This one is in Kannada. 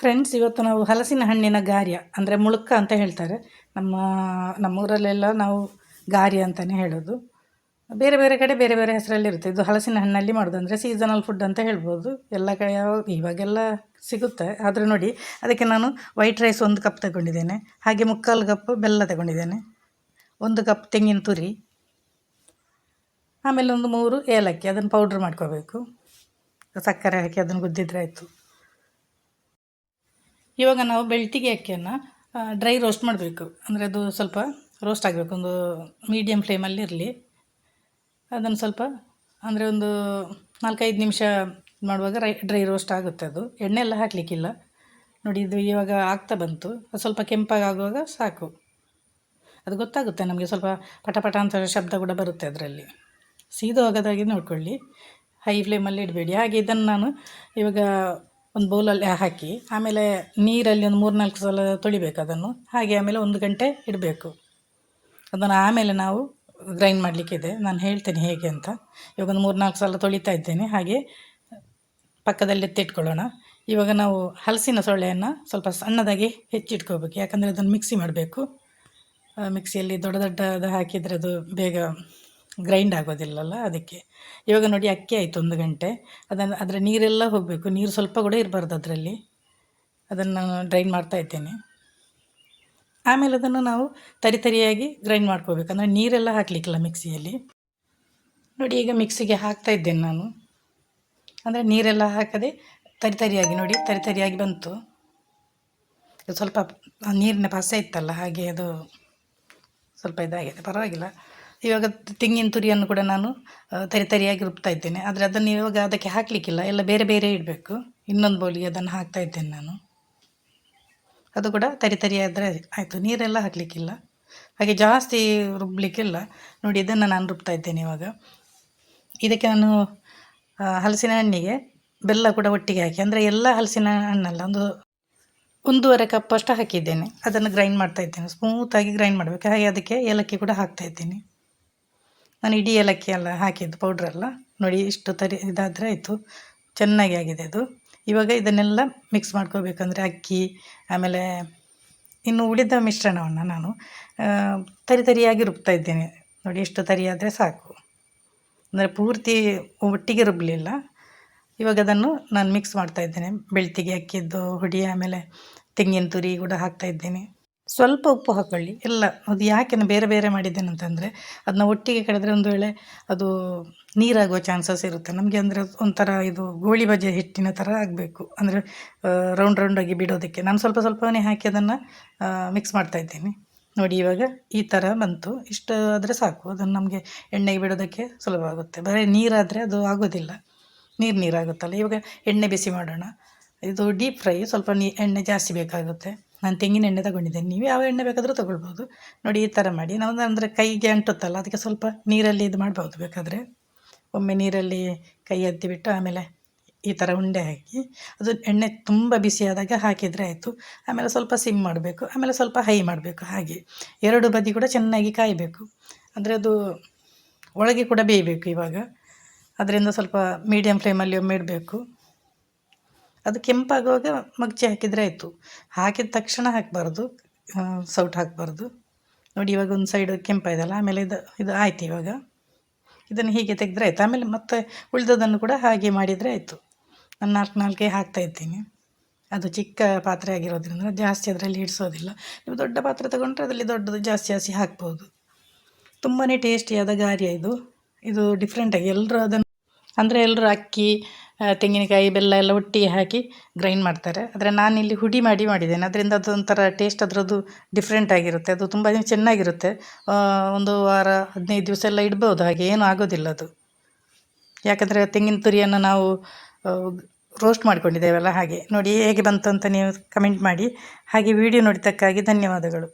ಫ್ರೆಂಡ್ಸ್ ಇವತ್ತು ನಾವು ಹಲಸಿನ ಹಣ್ಣಿನ ಗಾರ್ಯ, ಅಂದರೆ ಮುಳುಕ ಅಂತ ಹೇಳ್ತಾರೆ. ನಮ್ಮ, ನಮ್ಮೂರಲ್ಲೆಲ್ಲ ನಾವು ಗಾರ್ಯ ಅಂತಲೇ ಹೇಳೋದು. ಬೇರೆ ಬೇರೆ ಕಡೆ ಬೇರೆ ಬೇರೆ ಹೆಸರಲ್ಲಿ ಇರುತ್ತೆ. ಇದು ಹಲಸಿನ ಹಣ್ಣಲ್ಲಿ ಮಾಡೋದು. ಅಂದರೆ ಸೀಸನಲ್ ಫುಡ್ ಅಂತ ಹೇಳ್ಬೋದು. ಎಲ್ಲ ಕಡೆ ಇವಾಗೆಲ್ಲ ಸಿಗುತ್ತೆ. ಆದರೆ ನೋಡಿ, ಅದಕ್ಕೆ ನಾನು ವೈಟ್ ರೈಸ್ ಒಂದು ಕಪ್ ತಗೊಂಡಿದ್ದೇನೆ. ಹಾಗೆ ಮುಕ್ಕಾಲು ಕಪ್ ಬೆಲ್ಲ ತಗೊಂಡಿದ್ದೇನೆ. ಒಂದು ಕಪ್ ತೆಂಗಿನ ತುರಿ. ಆಮೇಲೆ ಒಂದು ಮೂರು ಏಲಕ್ಕಿ. ಅದನ್ನು ಪೌಡ್ರ್ ಮಾಡ್ಕೋಬೇಕು. ಸಕ್ಕರೆ ಹಾಕಿ ಅದನ್ನು ಗುದ್ದಿದ್ರೆ ಆಯಿತು. ಇವಾಗ ನಾವು ಬೆಳ್ತಿಗೆ ಅಕ್ಕಿಯನ್ನು ಡ್ರೈ ರೋಸ್ಟ್ ಮಾಡಬೇಕು. ಅಂದರೆ ಅದು ಸ್ವಲ್ಪ ರೋಸ್ಟ್ ಆಗಬೇಕು. ಒಂದು ಮೀಡಿಯಮ್ ಫ್ಲೇಮಲ್ಲಿ ಇರಲಿ. ಅದನ್ನು ಸ್ವಲ್ಪ, ಅಂದರೆ ಒಂದು ನಾಲ್ಕೈದು ನಿಮಿಷ ಮಾಡುವಾಗ ರೈ ಡ್ರೈ ರೋಸ್ಟ್ ಆಗುತ್ತೆ ಅದು. ಎಣ್ಣೆ ಎಲ್ಲ ಹಾಕಲಿಕ್ಕಿಲ್ಲ. ನೋಡಿ, ಇದು ಇವಾಗ ಆಗ್ತಾ ಬಂತು. ಅದು ಸ್ವಲ್ಪ ಕೆಂಪಾಗುವಾಗ ಸಾಕು. ಅದು ಗೊತ್ತಾಗುತ್ತೆ ನಮಗೆ ಸ್ವಲ್ಪ ಪಟ ಪಟ ಅಂತ ಶಬ್ದ ಕೂಡ ಬರುತ್ತೆ ಅದರಲ್ಲಿ. ಸೀದು ಹೋಗೋದಾಗಿ ನೋಡ್ಕೊಳ್ಳಿ ಹೈ ಫ್ಲೇಮಲ್ಲಿ ಇಡಬೇಡಿ. ಹಾಗೆ ಇದನ್ನು ನಾನು ಇವಾಗ ಒಂದು ಬೌಲಲ್ಲಿ ಹಾಕಿ, ಆಮೇಲೆ ನೀರಲ್ಲಿ ಒಂದು ಮೂರು ನಾಲ್ಕು ಸಲ ತೊಳಿಬೇಕು ಅದನ್ನು. ಹಾಗೆ ಆಮೇಲೆ ಒಂದು ಗಂಟೆ ಇಡಬೇಕು. ಅದನ್ನು ಆಮೇಲೆ ನಾವು ಗ್ರೈಂಡ್ ಮಾಡಲಿಕ್ಕಿದೆ ನಾನು ಹೇಳ್ತೇನೆ ಹೇಗೆ ಅಂತ. ಇವಾಗ ಒಂದು ಮೂರು ನಾಲ್ಕು ಸಲ ತೊಳಿತಾ ಇದ್ದೇನೆ. ಹಾಗೆ ಪಕ್ಕದಲ್ಲಿ ಎತ್ತಿಟ್ಕೊಳ್ಳೋಣ. ಇವಾಗ ನಾವು ಹಲಸಿನ ಸೊಳ್ಳೆಯನ್ನು ಸ್ವಲ್ಪ ಸಣ್ಣದಾಗಿ ಹೆಚ್ಚಿಟ್ಕೋಬೇಕು. ಯಾಕಂದರೆ ಅದನ್ನು ಮಿಕ್ಸಿ ಮಾಡಬೇಕು. ಮಿಕ್ಸಿಯಲ್ಲಿ ದೊಡ್ಡ ದೊಡ್ಡದು ಹಾಕಿದರೆ ಅದು ಬೇಗ ಗ್ರೈಂಡ್ ಆಗೋದಿಲ್ಲಲ್ಲ ಅದಕ್ಕೆ. ಇವಾಗ ನೋಡಿ ಅಕ್ಕಿ ಆಯಿತು ಒಂದು ಗಂಟೆ. ಅದನ್ನು ಅದರ ನೀರೆಲ್ಲ ಹೋಗಬೇಕು. ನೀರು ಸ್ವಲ್ಪ ಕೂಡ ಇರಬಾರ್ದು ಅದರಲ್ಲಿ. ಅದನ್ನು ನಾನು ಡ್ರೈನ್ ಮಾಡ್ತಾ ಇದ್ದೇನೆ. ಆಮೇಲೆ ಅದನ್ನು ನಾವು ತರಿ ತರಿಯಾಗಿ ಗ್ರೈಂಡ್ ಮಾಡ್ಕೋಬೇಕು. ಅಂದರೆ ನೀರೆಲ್ಲ ಹಾಕಲಿಕ್ಕಿಲ್ಲ ಮಿಕ್ಸಿಯಲ್ಲಿ. ನೋಡಿ ಈಗ ಮಿಕ್ಸಿಗೆ ಹಾಕ್ತಾ ಇದ್ದೇನೆ ನಾನು. ಅಂದರೆ ನೀರೆಲ್ಲ ಹಾಕದೆ ತರಿ ತರಿಯಾಗಿ ನೋಡಿ, ತರಿ ತರಿಯಾಗಿ ಬಂತು. ಸ್ವಲ್ಪ ನೀರಿನ ಪಸೆ ಇತ್ತಲ್ಲ ಹಾಗೆ ಅದು ಸ್ವಲ್ಪ ಇದಾಗಿದೆ. ಪರವಾಗಿಲ್ಲ. ಇವಾಗ ತೆಂಗಿನ ತುರಿಯನ್ನು ಕೂಡ ನಾನು ತರಿ ತರಿಯಾಗಿ ರುಬ್ತಾ ಇದ್ದೇನೆ. ಆದರೆ ಅದನ್ನು ಇವಾಗ ಅದಕ್ಕೆ ಹಾಕಲಿಕ್ಕಿಲ್ಲ. ಎಲ್ಲ ಬೇರೆ ಬೇರೆ ಇಡಬೇಕು. ಇನ್ನೊಂದು ಬೌಲಿಗೆ ಅದನ್ನು ಹಾಕ್ತಾ ಇದ್ದೇನೆ ನಾನು. ಅದು ಕೂಡ ತರಿ ತರಿ ಆದರೆ ಆಯಿತು. ನೀರೆಲ್ಲ ಹಾಕಲಿಕ್ಕಿಲ್ಲ. ಹಾಗೆ ಜಾಸ್ತಿ ರುಬ್ಲಿಕ್ಕಿಲ್ಲ. ನೋಡಿ, ಇದನ್ನು ನಾನು ರುಬ್ತಾ ಇದ್ದೇನೆ ಇವಾಗ. ಇದಕ್ಕೆ ನಾನು ಹಲಸಿನ ಹಣ್ಣಿಗೆ ಬೆಲ್ಲ ಕೂಡ ಒಟ್ಟಿಗೆ ಹಾಕಿ. ಅಂದರೆ ಎಲ್ಲ ಹಲಸಿನ ಹಣ್ಣಲ್ಲ, ಒಂದು ಒಂದೂವರೆ ಕಪ್ ಅಷ್ಟು ಹಾಕಿದ್ದೇನೆ. ಅದನ್ನು ಗ್ರೈಂಡ್ ಮಾಡ್ತಾ ಇದ್ದೇನೆ. ಸ್ಮೂತಾಗಿ ಗ್ರೈಂಡ್ ಮಾಡಬೇಕು. ಹಾಗೆ ಅದಕ್ಕೆ ಏಲಕ್ಕಿ ಕೂಡ ಹಾಕ್ತಾ ಇದ್ದೀನಿ. ನಾನು ಇಡೀ ಏಲಕ್ಕಿ ಎಲ್ಲ ಹಾಕಿದ್ದು ಪೌಡ್ರೆಲ್ಲ ನೋಡಿ ಇಷ್ಟು ತರಿ ಇದಾದರೆ ಆಯಿತು. ಚೆನ್ನಾಗಿ ಆಗಿದೆ ಅದು. ಇವಾಗ ಇದನ್ನೆಲ್ಲ ಮಿಕ್ಸ್ ಮಾಡ್ಕೋಬೇಕಂದ್ರೆ ಅಕ್ಕಿ, ಆಮೇಲೆ ಇನ್ನು ಉಳಿದ ಮಿಶ್ರಣವನ್ನು ನಾನು ತರಿ ತರಿಯಾಗಿ ರುಬ್ತಾ ಇದ್ದೇನೆ. ನೋಡಿ ಎಷ್ಟು ತರಿ ಆದರೆ ಸಾಕು. ಅಂದರೆ ಪೂರ್ತಿ ಒಟ್ಟಿಗೆ ರುಬ್ಬಲಿಲ್ಲ ಇವಾಗ ಅದನ್ನು ನಾನು ಮಿಕ್ಸ್ ಮಾಡ್ತಾ ಇದ್ದೇನೆ. ಬೆಳ್ತಿಗೆ, ಅಕ್ಕಿದ್ದು ಹುಡಿ, ಆಮೇಲೆ ತೆಂಗಿನ ತುರಿ ಕೂಡ ಹಾಕ್ತಾ ಇದ್ದೇನೆ. ಸ್ವಲ್ಪ ಉಪ್ಪು ಹಾಕ್ಕೊಳ್ಳಿ ಎಲ್ಲ, ಅದು ಯಾಕೆ ಬೇರೆ ಬೇರೆ ಮಾಡಿದ್ದೇನೆ ಅಂತಂದರೆ ಅದನ್ನ ಒಟ್ಟಿಗೆ ಕಡಿದ್ರೆ ಒಂದು ವೇಳೆ ಅದು ನೀರಾಗುವ ಚಾನ್ಸಸ್ ಇರುತ್ತೆ. ನಮಗೆ ಅಂದರೆ ಒಂಥರ ಇದು ಗೋಳಿ ಬಜೆ ಹಿಟ್ಟಿನ ಥರ ಆಗಬೇಕು. ಅಂದರೆ ರೌಂಡ್ ರೌಂಡಾಗಿ ಬಿಡೋದಕ್ಕೆ. ನಾನು ಸ್ವಲ್ಪ ಸ್ವಲ್ಪನೇ ಹಾಕಿ ಅದನ್ನು ಮಿಕ್ಸ್ ಮಾಡ್ತಾ ಇದ್ದೀನಿ. ನೋಡಿ, ಇವಾಗ ಈ ಥರ ಬಂತು. ಇಷ್ಟು ಆದರೆ ಸಾಕು. ಅದನ್ನು ನಮಗೆ ಎಣ್ಣೆಗೆ ಬಿಡೋದಕ್ಕೆ ಸುಲಭ ಆಗುತ್ತೆ. ಬರೀ ನೀರಾದರೆ ಅದು ಆಗೋದಿಲ್ಲ. ನೀರು ನೀರಾಗುತ್ತಲ್ಲ. ಇವಾಗ ಎಣ್ಣೆ ಬಿಸಿ ಮಾಡೋಣ. ಇದು ಡೀಪ್ ಫ್ರೈ. ಸ್ವಲ್ಪ ನೀ, ಎಣ್ಣೆ ಜಾಸ್ತಿ ಬೇಕಾಗುತ್ತೆ. ನಾನು ತೆಂಗಿನ ಎಣ್ಣೆ ತಗೊಂಡಿದ್ದೇನೆ. ನೀವು ಯಾವ ಎಣ್ಣೆ ಬೇಕಾದರೂ ತೊಗೊಳ್ಬೋದು. ನೋಡಿ, ಈ ಥರ ಮಾಡಿ. ನಾವು ಅಂದರೆ ಕೈಗೆ ಅಂಟುತ್ತಲ್ಲ, ಅದಕ್ಕೆ ಸ್ವಲ್ಪ ನೀರಲ್ಲಿ ಇದು ಮಾಡ್ಬೋದು ಬೇಕಾದರೆ. ಒಮ್ಮೆ ನೀರಲ್ಲಿ ಕೈ ಎತ್ತಿಬಿಟ್ಟು ಆಮೇಲೆ ಈ ಥರ ಉಂಡೆ ಹಾಕಿ, ಅದು ಎಣ್ಣೆ ತುಂಬ ಬಿಸಿಯಾದಾಗ ಹಾಕಿದರೆ ಆಯಿತು. ಆಮೇಲೆ ಸ್ವಲ್ಪ ಸಿಮ್ ಮಾಡಬೇಕು, ಆಮೇಲೆ ಸ್ವಲ್ಪ ಹೈ ಮಾಡಬೇಕು ಹಾಗೆ. ಎರಡು ಬದಿ ಕೂಡ ಚೆನ್ನಾಗಿ ಕಾಯಬೇಕು. ಅಂದರೆ ಅದು ಒಳಗೆ ಕೂಡ ಬೇಯಬೇಕು ಇವಾಗ. ಅದರಿಂದ ಸ್ವಲ್ಪ ಮೀಡಿಯಮ್ ಫ್ಲೇಮಲ್ಲಿ ಒಮ್ಮೆ ಇಡಬೇಕು. ಅದು ಕೆಂಪಾಗುವಾಗ ಮಗ್ಚಿ ಹಾಕಿದರೆ ಆಯಿತು. ಹಾಕಿದ ತಕ್ಷಣ ಹಾಕಬಾರ್ದು ಸೌಟ್ ಹಾಕಬಾರ್ದು. ನೋಡಿ, ಇವಾಗ ಒಂದು ಸೈಡ್ ಕೆಂಪಾಯ್ದಲ್ಲ ಆಮೇಲೆ ಇದು ಇದು ಆಯ್ತು ಇವಾಗ. ಇದನ್ನು ಹೀಗೆ ತೆಗೆದ್ರೆ ಆಯಿತು. ಆಮೇಲೆ ಮತ್ತೆ ಉಳಿದದನ್ನು ಕೂಡ ಹಾಗೆ ಮಾಡಿದರೆ ಆಯಿತು. ನಾನು ನಾಲ್ಕು ನಾಲ್ಕೇ ಹಾಕ್ತಾ ಇದ್ದೀನಿ ಅದು ಚಿಕ್ಕ ಪಾತ್ರೆ ಆಗಿರೋದ್ರಿಂದ ಜಾಸ್ತಿ ಅದರಲ್ಲಿ ಹಿಡಿಸೋದಿಲ್ಲ ನೀವು ದೊಡ್ಡ ಪಾತ್ರೆ ತಗೊಂಡ್ರೆ ಅದರಲ್ಲಿ ದೊಡ್ಡದು ಜಾಸ್ತಿ ಜಾಸ್ತಿ ಹಾಕ್ಬೋದು. ತುಂಬಾ ಟೇಸ್ಟಿಯಾದ ಗಾರ್ಯ ಇದು. ಇದು ಡಿಫ್ರೆಂಟಾಗಿ ಎಲ್ಲರೂ ಅದನ್ನು, ಅಂದರೆ ಎಲ್ಲರೂ ಅಕ್ಕಿ ತೆಂಗಿನಕಾಯಿ, ಬೆಲ್ಲ ಎಲ್ಲ ಒಟ್ಟಿಗೆ ಹಾಕಿ ಗ್ರೈಂಡ್ ಮಾಡ್ತಾರೆ. ಆದರೆ ನಾನಿಲ್ಲಿ ಹುಡಿ ಮಾಡಿ ಮಾಡಿದ್ದೇನೆ. ಅದರಿಂದ ಅದೊಂಥರ ಟೇಸ್ಟ್ ಅದರದ್ದು ಡಿಫ್ರೆಂಟ್ ಆಗಿರುತ್ತೆ. ಅದು ತುಂಬ ಚೆನ್ನಾಗಿರುತ್ತೆ. ಒಂದು ವಾರ, ಹದಿನೈದು ದಿವಸ ಎಲ್ಲ ಇಡ್ಬೋದು. ಹಾಗೆ ಏನೂ ಆಗೋದಿಲ್ಲ ಅದು. ಯಾಕಂದರೆ ತೆಂಗಿನ ತುರಿಯನ್ನು ನಾವು ರೋಸ್ಟ್ ಮಾಡಿಕೊಂಡಿದ್ದೇವಲ್ಲ ಹಾಗೆ. ನೋಡಿ ಹೇಗೆ ಬಂತು ಅಂತ ನೀವು ಕಮೆಂಟ್ ಮಾಡಿ. ಹಾಗೆ ವಿಡಿಯೋ ನೋಡಿದ್ದಕ್ಕಾಗಿ ಧನ್ಯವಾದಗಳು.